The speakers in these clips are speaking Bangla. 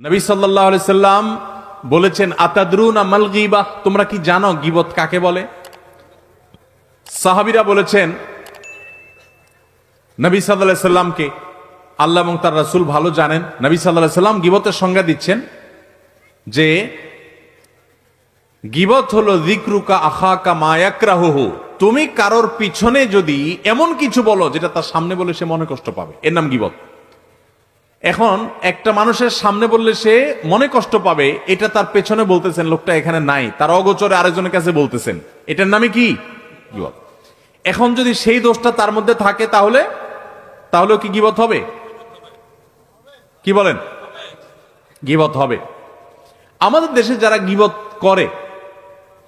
নবী সাল্লাহ সাল্লাম বলেছেন, আতাদরুন আমাল গিবা? তোমরা কি জানো গিবত কাকে বলে? সাহাবিরা বলেছেন, নবী সাল্লাহ সাল্লামকে আল্লাহ এবং তার রাসূল ভালো জানেন। নবী সাল্লাহ সাল্লাম গিবতের সংজ্ঞা দিচ্ছেন যে, গিবত হলো দিকরুকা আখাকা মায়াকরাহু তুমি কারোর পিছনে যদি এমন কিছু বলো যেটা তার সামনে বলে সে মনে কষ্ট পাবে। এর নাম গিবত। এখন একটা মানুষের সামনে বললে সে মনে কষ্ট পাবে, এটা তার পেছনে বলতেছেন, লোকটা এখানে নাই, তার অগোচরে আরেকজনের কাছে বলতেছেন। এটার নামে কি? এখন যদি সেই দোষটা তার মধ্যে থাকে তাহলে তাহলে কি গিবত হবে? কি বলেন? গিবত হবে। আমাদের দেশে যারা গিবত করে,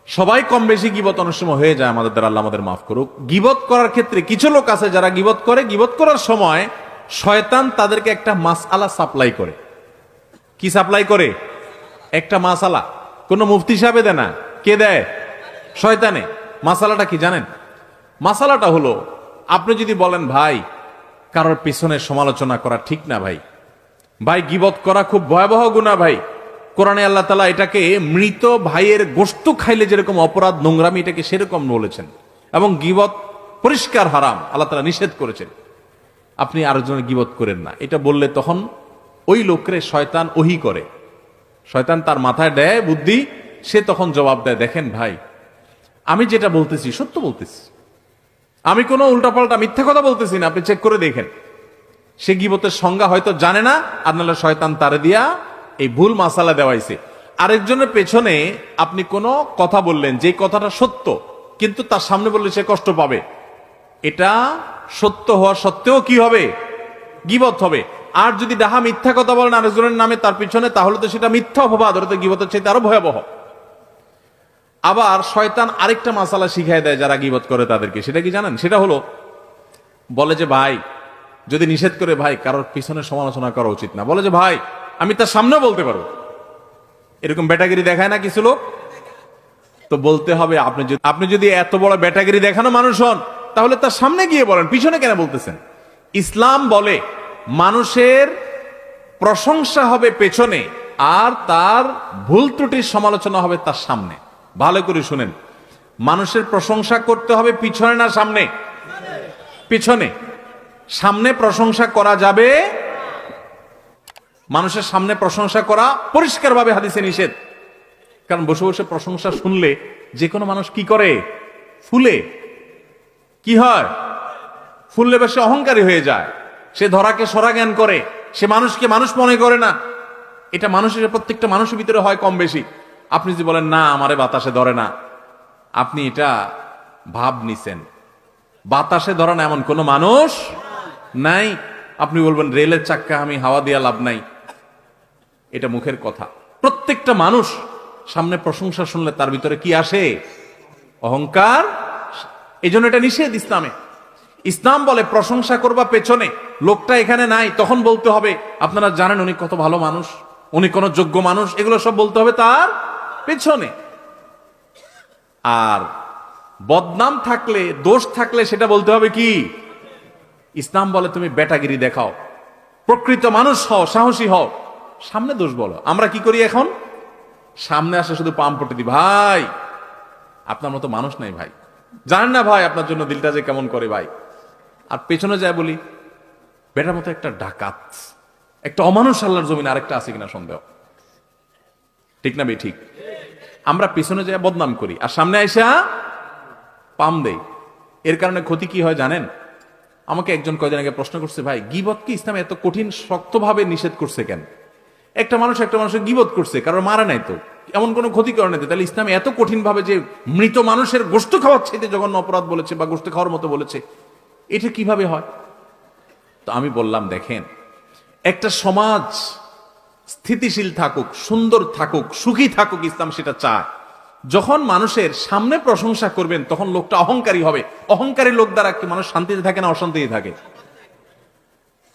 সবাই কম বেশি গিবত অনেক সময় হয়ে যায় আমাদের দ্বারা, আল্লাহ আমাদের মাফ করুক। গিবত করার ক্ষেত্রে কিছু লোক আছে যারা গিবত করে, গিবত করার সময় শয়তান তাদেরকে একটা মাসআলা সাপ্লাই করে। কি সাপ্লাই করে? একটা মাসালা কোন মুফতি সাহেবে দেয় না। কে দেয়? শয়তানে। মাসালাটা কি জানেন? মাসালাটা হলো, আপনি যদি বলেন, ভাই, কারোর পিছনে সমালোচনা করা ঠিক না ভাই। ভাই, গিবত করা খুব ভয়াবহ গুণা ভাই। কোরআনে আল্লাহ তালা এটাকে মৃত ভাইয়ের গোস্ত খাইলে যেরকম অপরাধ, নোংরামি এটাকে সেরকম বলেছেন। এবং গিবত পরিষ্কার হারাম, আল্লাহ তালা নিষেধ করেছেন। আপনি আরেকজনের গিবত করেন না। এটা বললে তখন ওই লোকরে শয়তান ওহি করে। শয়তান তার মাথায় দেয় বুদ্ধি, সে তখন জবাব দেয়, দেখেন ভাই, আমি যেটা বলতেছি সত্য বলতেছি। আমি কোনো উল্টাপাল্টা মিথ্যা কথা বলতেছি না, আপনি চেক করে দেখেন। সে গিবতের সংজ্ঞা হয়তো জানে না নাহলে শয়তান তারে দিয়া এই ভুল মাসালা দেওয়াইছে। আরেকজনের পেছনে আপনি কোনো কথা বললেন যে কথাটা সত্য, কিন্তু তার সামনে বললে সে কষ্ট পাবে। এটা সত্য হওয়া সত্ত্বেও কি হবে? গিবত হবে। আর যদি ডাহা মিথ্যা কথা বলেন আরেকজনের নামে তার পিছনে, তাহলে তো সেটা মিথ্যা অপবাদ, ওটা তো গিবতের চাইতে আরও ভয়াবহ। আবার শয়তান আরেকটা মাসালা শিখাই দেয় যারা গিবত করে তাদেরকে। সেটা কি জানেন? সেটা হলো, বলে যে, ভাই, যদি নিষেধ করে, ভাই, কারোর পিছনে সমালোচনা করা উচিত না। বলে যে, ভাই, আমি তার সামনেও বলতে পারব। এরকম ব্যাটাগিরি দেখায় না কিছু লোক? তো বলতে হবে, আপনি যদি আপনি যদি এত বড় ব্যাটাগিরি দেখানো মানুষ হন তাহলে তার সামনে গিয়ে বলেন, পিছনে কেন বলতেছেন? ইসলাম বলে মানুষের প্রশংসা হবে পেছনে আর তার ভুল ত্রুটির সমালোচনা হবে তার সামনে। ভালো করে শুনেন। মানুষের প্রশংসা করতে হবে পিছনে না সামনে? পিছনে। সামনে প্রশংসা করা যাবে মানুষের সামনে প্রশংসা করা পরিষ্কারভাবে হাদিসে নিষেধ। কারণ বসে বসে প্রশংসা শুনলে যে কোনো মানুষ কি করে? ফুলে। কি হয়? ফুললে বেশি অহংকারী হয়ে যায়। সে ধরাকে সরা জ্ঞান করে। সে মানুষকে মানুষ মনে করে না। এটা মানুষের, প্রত্যেকটা মানুষের ভিতরে হয় কম বেশি। আপনি যদি বলেন, না, আমারে বাতাসে ধরে না। আপনি এটা ভাব নিছেন। বাতাসে ধরা না এমন কোনো মানুষ নাই। আপনি বলবেন, রেলের চাক্কা, আমি হাওয়া দিয়া লাভ নাই। এটা মুখের কথা। প্রত্যেকটা মানুষ সামনে প্রশংসা শুনলে তার ভিতরে কি আসে? অহংকার এই জন্য এটা নিষেধ ইসলামে। ইসলাম বলে, প্রশংসা করবা পেছনে, লোকটা এখানে নাই, তখন বলতে হবে, আপনারা জানেন উনি কত ভালো মানুষ, উনি কোন যোগ্য মানুষ, এগুলো সব বলতে হবে তার পেছনে। আর বদনাম থাকলে, দোষ থাকলে সেটা বলতে হবে কি? ইসলাম বলে, তুমি বেটাগিরি দেখাও। প্রকৃত মানুষ হও, সাহসী হও। সামনে দোষ বলো, আমরা কি করি এখন? সামনে আসে শুধু পাম পটে দি, ভাই, আপনার মতো মানুষ নাই ভাই। জানেন না ভাই আপনার জন্য দিলটা যে কেমন করে ভাই? আর পেছনে যায় বলি, বেটার মতো একটা ডাকাত, একটা অমানুষ আল্লাহর জমিন আরেকটা আছে কিনা সন্দেহ। ঠিক না বে ঠিক? আমরা পেছনে যায় বদনাম করি, আর সামনে আইসা পাম দেই। এর কারণে ক্ষতি কি হয় জানেন? আমাকে একজন কয়দিন আগে প্রশ্ন করছে, ভাই, গিবত কি ইসলাম এত কঠিন, শক্তভাবে নিষেধ করছে কেন? একটা মানুষ একটা মানুষের গিবত করছে কারণ মারা নাই তো। এমন কোনো ক্ষতি করে নাই। তাহলে ইসলাম এত কঠিন ভাবে যে মৃত মানুষের গোস্ত খাওয়ার চাইতে জঘন্য অপরাধ বলেছে বা গোস্ত খাওয়ার মতো বলেছে, এটা কীভাবে হয়? তো আমি বললাম, দেখেন, একটা সমাজ স্থিতিশীল থাকুক, সুন্দর থাকুক, সুখী থাকুক ইসলাম সেটা চায়। যখন মানুষের সামনে প্রশংসা করবেন, তখন লোকটা অহংকারী হবে। অহংকারী লোক দ্বারা কি মানুষ শান্তিতে থাকে না অশান্তিতে থাকে?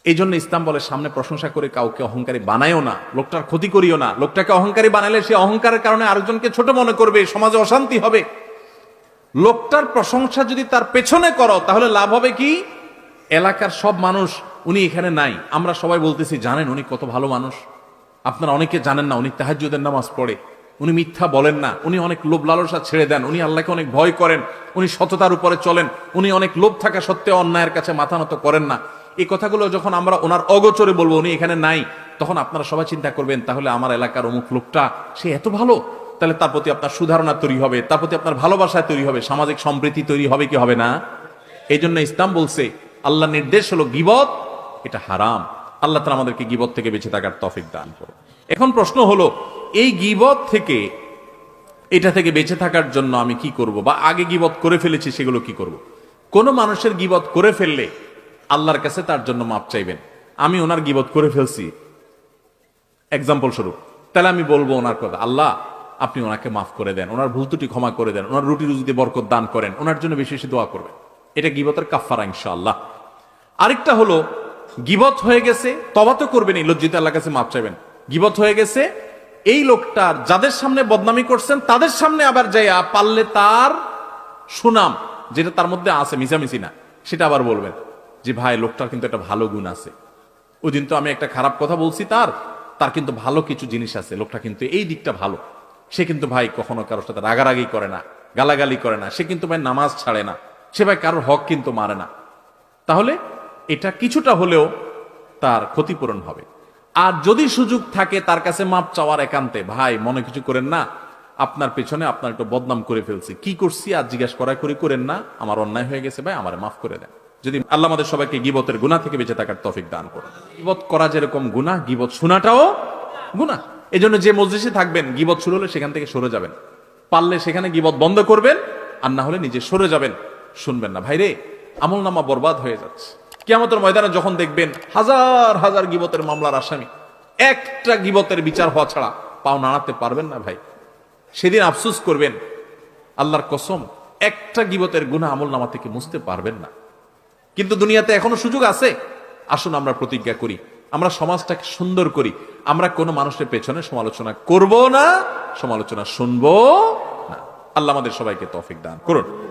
এই জন্য ইসলাম বলে, সামনে প্রশংসা করে কাউকে অহংকারী বানায়ও না, লোকটার ক্ষতি করিও না। লোকটাকে অহংকারী বানালে সে অহংকারের কারণে আরেকজনকে ছোট মনে করবে, সমাজে অশান্তি হবে। লোকটার প্রশংসা যদি তার পেছনে করো, তাহলে লাভ হবে কি? এলাকার সব মানুষ, উনি এখানে নাই। আমরা সবাই বলতেছি, জানেন উনি কত ভালো মানুষ? আপনারা অনেকে জানেন না, উনি তাহাজ্জুদের নামাজ পড়ে। উনি মিথ্যা বলেন না, উনি অনেক লোভ লালসা ছেড়ে দেন, উনি আল্লাহকে অনেক ভয় করেন, উনি সততার উপরে চলেন, উনি অনেক লোভ থাকা সত্ত্বেও অন্যায়ের কাছে মাথা নত করেন না। এই কথাগুলো যখন আমরা ওনার অগোচরে বলব, উনি এখানে নাই, তখন আপনারা সবাই চিন্তা করবেন, তাহলে আমার এলাকার অমুক লোকটা, সে এত ভালো? তাহলে তার প্রতি আপনার সুধারণা তৈরি হবে, তার প্রতি আপনার ভালোবাসা তৈরি হবে, সামাজিক সম্প্রীতি তৈরি হবে কি হবে না? এই জন্য ইসলাম বলছে আল্লাহ নির্দেশ হলো গিবত, এটা হারাম। আল্লাহ তালা আমাদেরকে গিবত থেকে বেঁচে থাকার তফিক দান করো এখন প্রশ্ন হলো, এই গিবত থেকে, এটা থেকে বেঁচে থাকার জন্য আমি কি করব? বা আগে গিবত করে ফেলেছি, সেগুলো কি করব? কোন মানুষের গিবত করে ফেললে আল্লাহর কাছে তার জন্য মাপ চাইবেন। আমি ওনার গিবত করে ফেলছি। এক্সাম্পল স্বরূপ। তাহলে আমি বলব ওনার কথা, আল্লাহ, আপনি ওনাকে মাফ করে দেন, ওনার ভুল ত্রুটি ক্ষমা করে দেন, ওনার রুটি রুজিতে বরকত দান করেন, ওনার জন্য বেশি বেশি দোয়া করবেন। এটা গিবতের কাফারা ইনশাআল্লাহ। আরেকটা হলো, গিবত হয়ে গেছে তবা তো করবেন এই লজ্জিত আল্লাহ কাছে মাপ চাইবেন। গিবত হয়ে গেছে, এই লোকটার যাদের সামনে বদনামি করছেন, তাদের সামনে আবার যাইয়া পারলে তার সুনাম, যেটা তার মধ্যে আছে, মিশামিশি না, সেটা আবার বলবেন। যে ভাই, লোকটার কিন্তু একটা ভালো গুণ আছে। ওই দিন তো আমি একটা খারাপ কথা বলছি তার তার কিন্তু ভালো কিছু জিনিস আছে। লোকটা কিন্তু এই দিকটা ভালো। সে কিন্তু ভাই কখনো কারোর সাথে রাগারাগি করে না, গালাগালি করে না। সে কিন্তু ভাই নামাজ ছাড়ে না। সে ভাই কারোর হক কিন্তু মারে না। তাহলে এটা কিছুটা হলেও তার ক্ষতিপূরণ হবে। আর যদি সুযোগ থাকে তার কাছে মাপ চাওয়ার একান্তে, ভাই, মনে কিছু করেন না। আপনার পেছনে আপনার একটু বদনাম করে ফেলছি। কি করছি? আর জিজ্ঞাসা করা করি করেন না। আমার অন্যায় হয়ে গেছে ভাই, আমার মাফ করে দেন। যদি আল্লাহ আমাদের সবাইকে গিবতের গুণা থেকে বেঁচে থাকার তফিক দান করুন। গিবত করা যেরকম গুণা গিবত শোনাটাও গুণা এই জন্য যে মসজিদে থাকবেন, গিবত শুরু হলে সেখান থেকে সরে যাবেন। পারলে সেখানে গিবত বন্ধ করবেন, আর না হলে নিজে সরে যাবেন। শুনবেন না, ভাইরে, আমল নামা বরবাদ হয়ে যাচ্ছে। কিয়ামতের ময়দানে যখন দেখবেন হাজার হাজার গিবতের মামলার আসামি, একটা গিবতের বিচার হওয়া ছাড়া পাও নাড়াতে পারবেন না, ভাই। সেদিন আফসুস করবেন, আল্লাহর কসম, একটা গিবতের গুণা আমল নামা থেকে মুছতে পারবেন না। কিন্তু দুনিয়াতে এখনও সুযোগ আছে। আসুন আমরা প্রতিজ্ঞা করি, আমরা সমাজটাকে সুন্দর করি, আমরা কোনো মানুষের পেছনে সমালোচনা করব না, সমালোচনা শুনব না। আল্লাহ আমাদের সবাইকে তফিক দান করুন।